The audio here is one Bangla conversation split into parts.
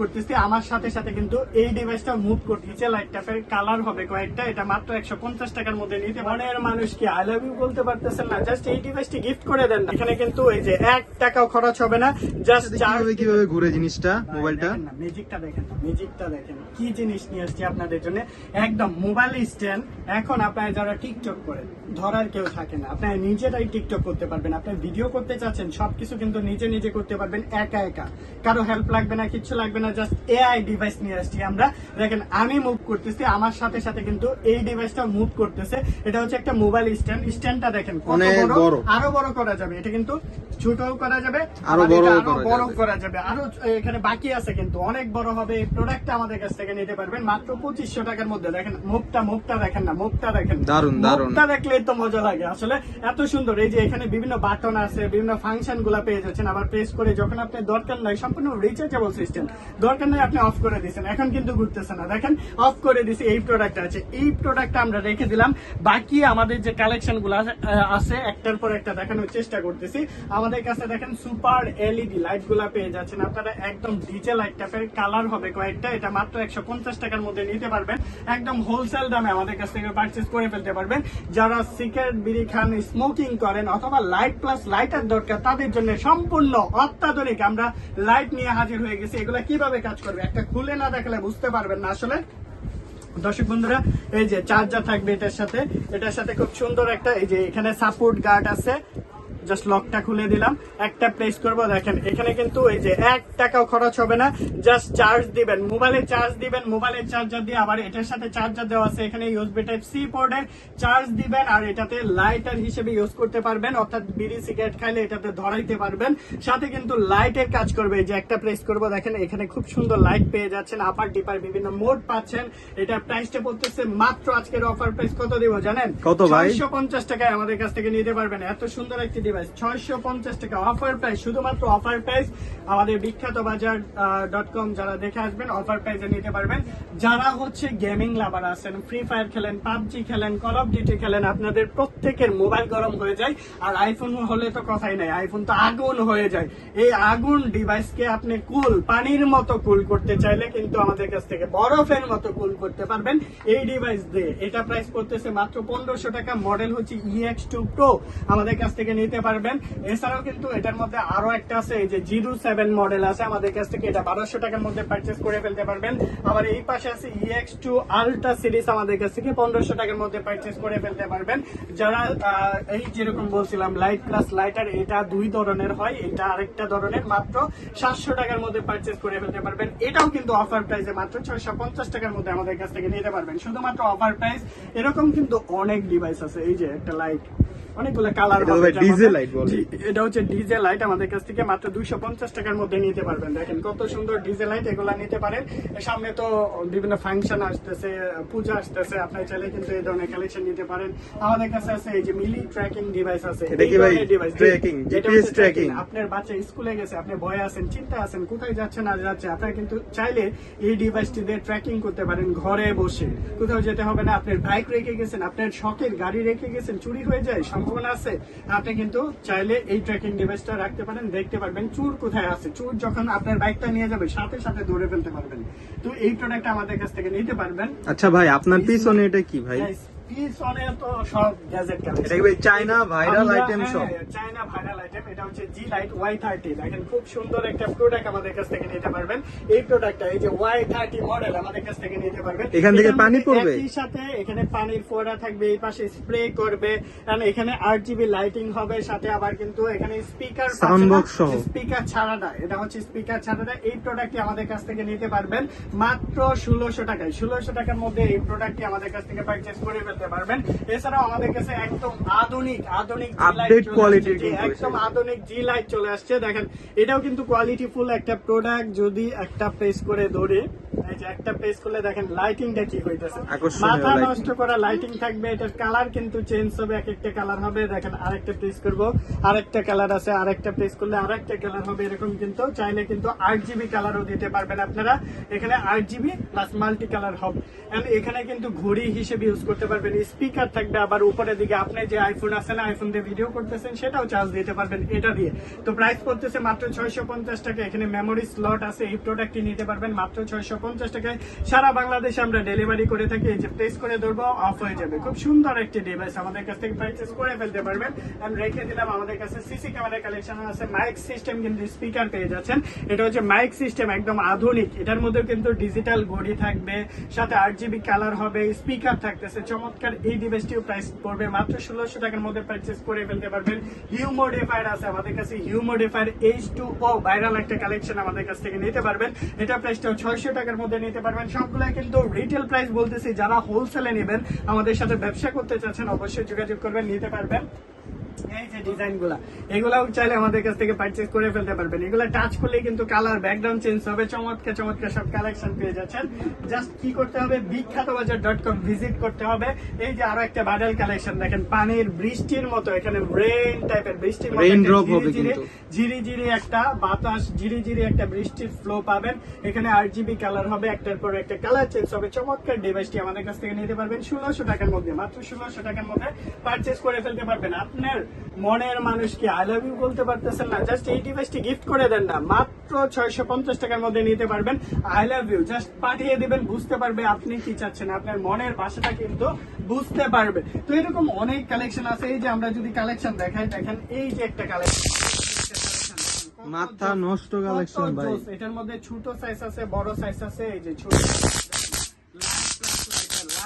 করতেছি। আমার সাথে সাথে কিন্তু এই ডিভাইসটা মুভ করতেছে লাইট ট্যাপের কালার হবে কয়েকটা এটা মাত্র একশো পঞ্চাশ টাকার মধ্যে নিতে মনের মানুষ কি? আই লাভ ইউ বলতে পারতেছেন না জাস্ট এই ডিভাইসটি গিফট করে দেন না। এখানে কিন্তু এই যে এক টাকাও খরচ হবে না জাস্ট কীভাবে কীভাবে ঘুরে জিনিসটা মোবাইলটা ম্যাজিকটা দেখেন ম্যাজিকটা দেখেন কি জিনিস নিয়ে আসছি আপনাদের জন্য? একদম মোবাইল স্ট্যান্ড এখন আপনারা যারা টিকটক করেন ধরার কেউ থাকে না। আপনারা নিজেরাই টিকটক করতে পারবেন আপনার ভিডিও করতে চাচ্ছেন সবকিছু কিন্তু নিজে নিজে করতে পারবেন একা একা। কারও হেল্প লাগবে না কিছু লাগবে না জাস্ট এআই ডিভাইস নিয়ে আসছি। আমরা দেখেন আমি করতেছি আমার সাথে সাথে কিন্তু এই ডিভাইসটা মুভ করতেছে। এটা হচ্ছে একটা মোবাইল স্ট্যান্ড স্ট্যান্ডটা দেখেন কত বড়। আরও বড় করা যাবে। এটা কিন্তু ছোটও করা যাবে আরও বড় করা যাবে। আরও এখানে বাকি আছে কিন্তু। অনেক বড় হবে। এই প্রোডাক্টটা আমাদের কাছ থেকে নিতে পারবেন। মাত্র পঁচিশশো টাকার মধ্যে। দেখেন মুখটা মুখটা দেখেন না মুখটা দেখেন। দারুণ, দারুণ। মুখটা দেখলেই তো মজা লাগে। আসলে এত সুন্দর। এই যে এখানে বিভিন্ন বাটন আছে বিভিন্ন ফাংশনগুলা পেয়ে যাচ্ছেন। আবার প্রেস করে যখন আপনি দরকার নাই সম্পূর্ণ রিচার্জেবল সিস্টেম দরকার নাই আপনি অফ করে দিচ্ছেন। এখন কিন্তু ঘুরতেছে না। দেখেন অফ করে দিছি এই প্রোডাক্ট আছে। এই প্রোডাক্টটা আমরা রেখে দিলাম। বাকি আমাদের যে কালেকশনগুলো আছে, একটার পর একটা দেখানোর চেষ্টা করতেছি। আমাদের কাছে দেখেন সুপার এলইডি লাইটগুলা পেয়ে যাচ্ছেন। আপনারা একদম ডিজে লাইট টাইপের কালার হবে কয়েকটা। এটা মাত্র একশো পঞ্চাশ টাকার মধ্যে নিতে পারবেন। একদম হোলসেল দামে আমাদের কাছ থেকে পারচেস করে ফেলতে পারবেন। যারা সিগারেট বিড়ি খান স্মোকিং করেন অথবা লাইট প্লাস লাইটার দরকার তাদের জন্য সম্পূর্ণ অত্যাধুনিক। আমরা লাইট নিয়ে হাজির হয়ে গেছি। এগুলা কীভাবে কাজ করবে? একটা খুলে না দেখলে বুঝতে পারবেন না আসলে। দর্শক বন্ধুরা, এই যে চার্জার থাকবে এটার সাথে। এটার সাথে খুব সুন্দর একটা, এই যে এখানে সাপোর্ট গার্ড আছে। জাস্ট লকটা খুলে দিলাম একটা প্লেস করব দেখেন এখানে কিন্তু এই যে এক টাকাও খরচ হবে না জাস্ট চার্জ দিবেন মোবাইলে চার্জ দিবেন মোবাইলের চার্জার দিয়ে আবার এটার সাথে চার্জার দেওয়া আছে এখানে ইউএসবি টাইপ সি পোর্টের চার্জ দিবেন আর এটাতে লাইটার হিসেবে ইউজ করতে পারবেন অর্থাৎ বিড়ি সিগারেট খাইলে এটাতে ধরাইতে পারবেন সাথে কিন্তু লাইটের কাজ করবে যে একটা প্রেস করব দেখেন এখানে খুব সুন্দর লাইট পেয়ে যাচ্ছেন আপার ডিপার বিভিন্ন মোড পাচ্ছেন এটার প্রাইসটা পড়তেছে মাত্র আজকের অফার প্রাইস কত দিব জানেন কত ভাই? টাকায় আমাদের কাছ থেকে নিতে পারবেন এত সুন্দর একটি ডিভাইস ছয়শো পঞ্চাশ টাকা অফার প্রাইস শুধুমাত্র অফার প্রাইস আমাদের বিখ্যাত বাজার ডট কম যারা দেখে আসবেন অফার প্রাইসে নিতে পারবেন। যারা হচ্ছে গেমিং লাভার আছেন ফ্রি ফায়ার খেলেন, পাবজি খেলেন কল অফ ডিউটি খেলেন, আপনাদের প্রত্যেকের মোবাইল গরম হয়ে যায়। আর আইফোন হলে তো কথাই নাই আইফোন তো আগুন হয়ে যায়। এই আগুন ডিভাইসকে আপনি কুল পানির মতো কুল করতে চাইলে কিন্তু আমাদের কাছ থেকে বরফের মতো কুল করতে পারবেন। এই ডিভাইস দিয়ে এটা প্রাইস করতেছে মাত্র পনেরোশো টাকা মডেল হচ্ছে ইএক্স টু প্রো আমাদের কাছ থেকে নিতে পারবেন। এছাড়াও কিন্তু এটার মধ্যে আরও একটা আছে যে জিরো সেভেন মডেল আছে। আমাদের কাছ থেকে এটা বারোশো টাকার মধ্যে পারচেস করে ফেলতে পারবেন। আবার এই পাশে আছে ইএক্স টু আলট্রা সিরিজ আমাদের কাছ থেকে পনেরোশো টাকার মধ্যে পারচেস করে ফেলতে পারবেন। যারা এই যেরকম বলছিলাম লাইট প্লাস লাইটার এটা দুই ধরনের হয়, এটা আরেকটা ধরনের। মাত্র সাতশো টাকার মধ্যে পারচেস করে ফেলতে পারবেন। এটাও কিন্তু অফার প্রাইসে মাত্র ছয়শো পঞ্চাশ টাকার মধ্যে আমাদের কাছ থেকে নিতে পারবেন। শুধুমাত্র অফার প্রাইস এরকম কিন্তু অনেক ডিভাইস আছে। এই যে একটা লাইট অনেকগুলো কালার DJ বলে। এটা হচ্ছে ডিজে লাইট আমাদের কাছ থেকে মাত্র দুইশো পঞ্চাশ টাকার মধ্যে নিতে পারবেন দেখেন কত সুন্দর ডিজে লাইট এগুলা নিতে পারেন সামনে তো বিভিন্ন ফাংশন আসতেছে পূজা আসতেছে আপনি চাইলে কিন্তু এই ধরনের কালেকশন নিতে পারেন আমাদের কাছে আছে এই যে মিলি ট্র্যাকিং ডিভাইস আছে এটা কি ভাই হচ্ছে tracking। tracking? আপনার বাচ্চা স্কুলে গেছে আপনি ভয়ে আছেন চিন্তা আছেন কোথায় যাচ্ছে না যাচ্ছে আপনার কিন্তু চাইলে এই ডিভাইসটি দিয়ে ট্র্যাকিং করতে পারেন ঘরে বসে কোথাও যেতে হবে না আপনার বাইক রেখে গেছেন আপনার শখের গাড়ি রেখে গেছেন চুরি হয়ে যায় সম্ভাবনা আছে। আপনি কিন্তু চাইলে এই ট্র্যাকিং ডিভাইসটা রাখতে পারেন দেখতে পারবেন চুর কোথায় আছে। চুর যখন আপনার বাইকটা নিয়ে যাবে সাথে সাথে ধরে ফেলতে পারবেন। তো এই প্রোডাক্ট আমাদের কাছ থেকে নিতে পারবেন। আচ্ছা ভাই আপনার পিছনে এটা কি ভাই? পিছনে তো সব গ্যাজেট এটা কি চায়না ভাইরাল আইটেম সব চায়না ভাইরাল আইটেম এটা হচ্ছে জি লাইট ওয়াই থার্টি দেখেন খুব সুন্দর একটা প্রোডাক্ট আমাদের কাছ থেকে নিতে পারবেন। এই প্রোডাক্টটা এই যে ওয়াই থার্টি মডেল আমাদের কাছ থেকে নিতে পারবেন। এখান থেকে পানি পড়বে? একই সাথে এখানে পানির ফোয়ারা থাকবে এই পাশে স্প্রে করবে and এখানে আট জিবি লাইটিং হবে সাথে আবার কিন্তু এখানে স্পিকার সহ। স্পিকার ছাড়াটা এটা হচ্ছে স্পিকার ছাড়াটা এই প্রোডাক্টটি আমাদের কাছ থেকে নিতে পারবেন মাত্র ষোলোশো টাকায়। ষোলোশো টাকার মধ্যে এই প্রোডাক্টটি আমাদের কাছ থেকে পারচেস করে ফেলতে পারবেন। এছাড়াও আমাদের কাছে একদম আধুনিক আধুনিক একদম আধুনিক জি লাইট চলে আসছে। দেখেন এটাও কিন্তু কোয়ালিটি ফুল একটা প্রোডাক্ট যদি একটা প্রেস করে ধরে। যে একটা প্রেস করলে দেখেন লাইটিংটা কি হইতেছে। আকর্ষণীয় মাথা lighting। নষ্ট করা লাইটিং থাকবে এটার কালার কিন্তু চেঞ্জ হবে এক একটা কালার হবে। দেখেন আরেকটা প্রেস করব আরেকটা কালার আছে আরেকটা প্রেস করলে আরেকটা কালার হবে। এরকম কিন্তু চাইলে কিন্তু আট জিবি কালারও দিতে পারবেন আপনারা। এখানে আট জিবি প্লাস মাল্টি কালার হবে। And এখানে কিন্তু ঘড়ি হিসেবে ইউজ করতে পারবেন স্পিকার থাকবে আবার উপরের দিকে। আপনি যে আইফোন আছে না আইফোন দিয়ে ভিডিও করতেছেন সেটাও চার্জ দিতে পারবেন এটা দিয়ে। তো প্রাইস পড়তেছে মাত্র ছয়শো পঞ্চাশ টাকা। এখানে মেমোরি স্লট আছে এই প্রোডাক্টটি নিতে পারবেন মাত্র ছয়শো পঞ্চাশ টাকায়। সারা বাংলাদেশে আমরা ডেলিভারি করে থাকি, এই যে প্লেস করে ধরবো অফ হয়ে যাবে। খুব সুন্দর একটি ডিভাইস আমাদের কাছ থেকে পারচেস করে ফেলতে পারবেন। আমি রেখে দিলাম, আমাদের কাছে সিসি ক্যামেরা কালেকশন আছে। মাইক সিস্টেম কিন্তু স্পিকার পেয়ে যাচ্ছেন। এটা হচ্ছে মাইক সিস্টেম একদম আধুনিক। এটার মধ্যে কিন্তু ডিজিটাল ঘড়ি থাকবে, সাথে আট জিবি কালার হবে স্পিকার থাকতেছে। চমৎকার এই ডিভাইসটিও প্রাইস পড়বে মাত্র ষোলোশো টাকার মধ্যে পারচেস করে ফেলতে পারবেন। হিউমোডিফায়ার আছে আমাদের কাছে humidifier H two O viral একটা কালেকশন আমাদের কাছ থেকে নিতে পারবেন। এটা প্রাইসটা ছয়শো টাকার মধ্যে নিতে পারবেন। সবগুলো কিন্তু রিটেল প্রাইস বলতেছি। যারা হোলসেলে নেবেন, আমাদের সাথে ব্যবসা করতে চাচ্ছেন, অবশ্যই যোগাযোগ করবেন, নিতে পারবেন। এই যে ডিজাইন এগুলাও চাইলে আমাদের কাছ থেকে পারচেস করে ফেলতে পারবেন। এগুলা টাচ করলে কিন্তু কালার ব্যাকগ্রাউন্ড চেঞ্জ হবে চমৎকার চমৎকার সব কালেকশন পেয়ে যাচ্ছেন। জাস্ট কি করতে হবে? বিখ্যাত বাজার ডট কম ভিজিট করতে হবে। এই যে আরও একটা ভাইরাল কালেকশন দেখেন পানির বৃষ্টির মতো এখানে রেইন টাইপের বৃষ্টির মতো। ঝিরি ঝিরি একটা বাতাস ঝিরি ঝিরি একটা বৃষ্টির ফ্লো পাবেন। এখানে আট জিবি কালার হবে একটার পর একটা কালার চেঞ্জ হবে। চমৎকার ডিভাইসটি আমাদের কাছ থেকে নিতে পারবেন। ষোলোশো টাকার মধ্যে মাত্র ষোলোশো টাকার মধ্যে পারচেস করে ফেলতে পারবেন। আপনার মনের মানুষকে আই লাভ ইউ বলতে পারতেছেন না জাস্ট এই ডিভাইসটি গিফট করে দেন না মাত্র ছয়শো পঞ্চাশ টাকার মধ্যে নিতে পারবেন। আই লাভ ইউ জাস্ট পাঠিয়ে দিবেন বুঝতে পারবে আপনি কি চাচ্ছেন আপনার মনের ভাষাটা কিন্তু বুঝতে পারবে। তো এরকম অনেক কালেকশন আছে এই যে আমরা যদি কালেকশন দেখাই দেখেন এই যে একটা কালেকশন মাথা নষ্ট কালেকশন ভাই। এটার মধ্যে ছোট সাইজ আছে বড় সাইজ আছে এই যে ছোট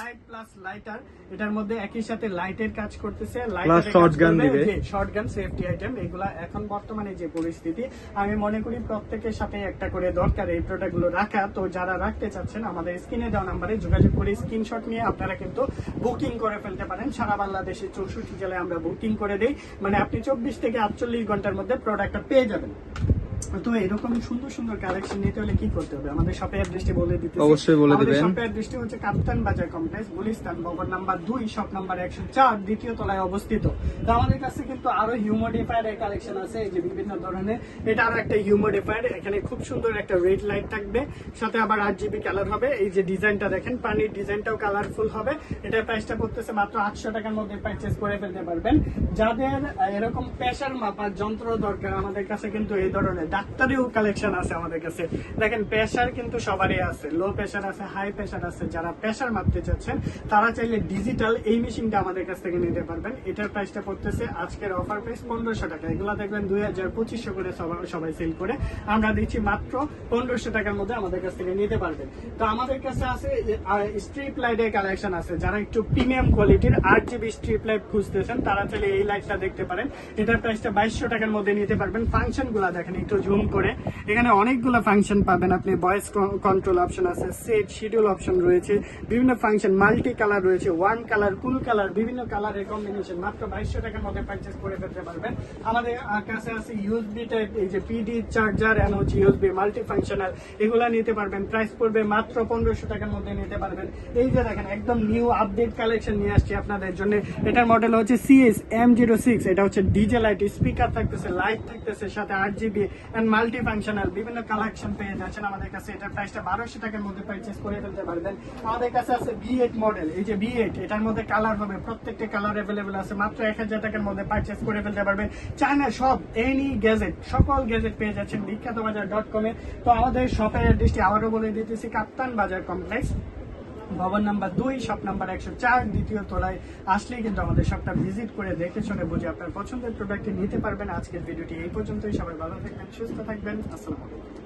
লাইট প্লাস লাইটার এটার মধ্যে একই সাথে লাইটের কাজ করতেছে। Plus shotgun দিবে। শর্ট গান সেফটি আইটেম এগুলা এখন বর্তমানে যে পরিস্থিতি আমি মনে করি প্রত্যেকের সাথে একটা করে দরকার এই প্রোডাক্টগুলো রাখা। তো যারা রাখতে চাচ্ছেন আমাদের স্ক্রিনে দেওয়া নাম্বারে যোগাযোগ করে স্ক্রিনশট নিয়ে আপনারা কিন্তু বুকিং করে ফেলতে পারেন। সারা বাংলাদেশে চৌষট্টি জেলায় আমরা বুকিং করে দিই। মানে আপনি চব্বিশ থেকে আটচল্লিশ ঘণ্টার মধ্যে প্রোডাক্টটা পেয়ে যাবেন। তো এরকম সুন্দর সুন্দর কালেকশন নিতে হলে কি করতে হবে? আমাদের শপে অ্যাড্রেসটি বলে দিতে অবশ্যই বলে দিবেন। শপে অ্যাড্রেসটি হচ্ছে কাপ্তান বাজার কমপ্লেক্স গুলিস্তান ভবন নাম্বার দুই শপ নাম্বার একশো চার দ্বিতীয় তলায় অবস্থিত। তো আমাদের কাছে কিন্তু আরও হিউমোডিফায়ার এর কালেকশন আছে এই যে বিভিন্ন ধরনের। এটা আরও একটা হিউমোডিফায়ার এখানে খুব সুন্দর একটা রেড লাইট থাকবে। সাথে আবার আট জিবি কালার হবে। এই যে ডিজাইনটা দেখেন পানির ডিজাইনটাও কালারফুল হবে। এটার প্রাইসটা পড়তেছে মাত্র আটশো টাকার মধ্যে পারচেস করে ফেলতে পারবেন। যাদের এরকম প্রেশার মাপার যন্ত্র দরকার আমাদের কাছে কিন্তু এই ধরনের ডাক্তারিও কালেকশন আছে আমাদের কাছে। দেখেন প্রেশার কিন্তু সবারই আছে। লো প্রেশার আছে হাই প্রেশার আছে। যারা প্রেশার মাপতে চাচ্ছেন, তারা চাইলে ডিজিটাল এই মেশিনটা আমাদের কাছ থেকে নিতে পারবেন। এটার প্রাইসটা পড়তেছে আজকের অফার প্রাইস পনেরোশো টাকা। এগুলো দেখবেন দুই হাজার পঁচিশশো করে সবাই- সেল করে। আমরা দিচ্ছি মাত্র পনেরোশো টাকার মধ্যে আমাদের কাছ থেকে নিতে পারবেন। তো আমাদের কাছে আছে স্ট্রিপ লাইটের কালেকশন আছে। যারা একটু প্রিমিয়াম কোয়ালিটির আট জিবি স্ট্রিপ লাইট খুঁজতেছেন, তারা চাইলে এই লাইটটা দেখতে পারেন। এটার প্রাইসটা বাইশশো টাকার মধ্যে নিতে পারবেন। ফাংশনগুলা দেখেন, একটু জুম করে। এখানে অনেকগুলো ফাংশন পাবেন আপনি ভয়েস কন্ট্রোল অপশন আছে সেট শিডিউল অপশন রয়েছে, বিভিন্ন ফাংশন মাল্টি কালার রয়েছে ওয়ান কালার কুল কালার বিভিন্ন কালারের কম্বিনেশন মাত্র বাইশশো টাকার মধ্যে পারচেস করে ফেলতে পারবেন। আমাদের কাছে আছে ইউএসবি টাইপ এই যে পিডি চার্জার এন্ড হচ্ছে ইউএসবি মাল্টি ফাংশনাল এগুলা নিতে পারবেন। প্রাইস পড়বে মাত্র পনেরোশো টাকার মধ্যে নিতে পারবেন। এই যে দেখেন, একদম নিউ আপডেট কালেকশন নিয়ে আসছি আপনাদের জন্য। এটার মডেল হচ্ছে সিএস এম জিরো সিক্স এটা হচ্ছে ডিজে লাইট স্পিকার থাকতেছে লাইট থাকতেছে, সাথে আট জিবি এন্ড মাল্টি ফাংশনাল বিভিন্ন কালেকশন পেয়ে যাচ্ছেন আমাদের কাছে। এটার প্রাইসটা বারোশো টাকার মধ্যে পারচেস করে ফেলতে পারবেন। আমাদের কাছে আছে বি এইট মডেল এই যে বি এইট এটার মধ্যে কালার হবে, প্রত্যেকটা কালার অ্যাভেলেবেল আছে, মাত্র এক হাজার টাকার মধ্যে পারচেস করে ফেলতে পারবেন। চায়না সব এনি গ্যাজেট সকল গ্যাজেট পেয়ে যাচ্ছেন বিখ্যাত বাজার ডট কমে তো আমাদের শপের অ্যাড্রেসটি আবারও বলে দিতেছি কাপ্তান বাজার কমপ্লেক্স ভবন নাম্বার দুই, শপ নাম্বার একশো চার, দ্বিতীয় তলায় আসলেই কিন্তু আমাদের শপটা ভিজিট করে দেখে শুনে বুঝে আপনার পছন্দের প্রোডাক্টটি নিতে পারবেন। আজকের ভিডিওটি এই পর্যন্তই। সবাই ভালো থাকবেন, সুস্থ থাকবেন। আসসালামু আলাইকুম।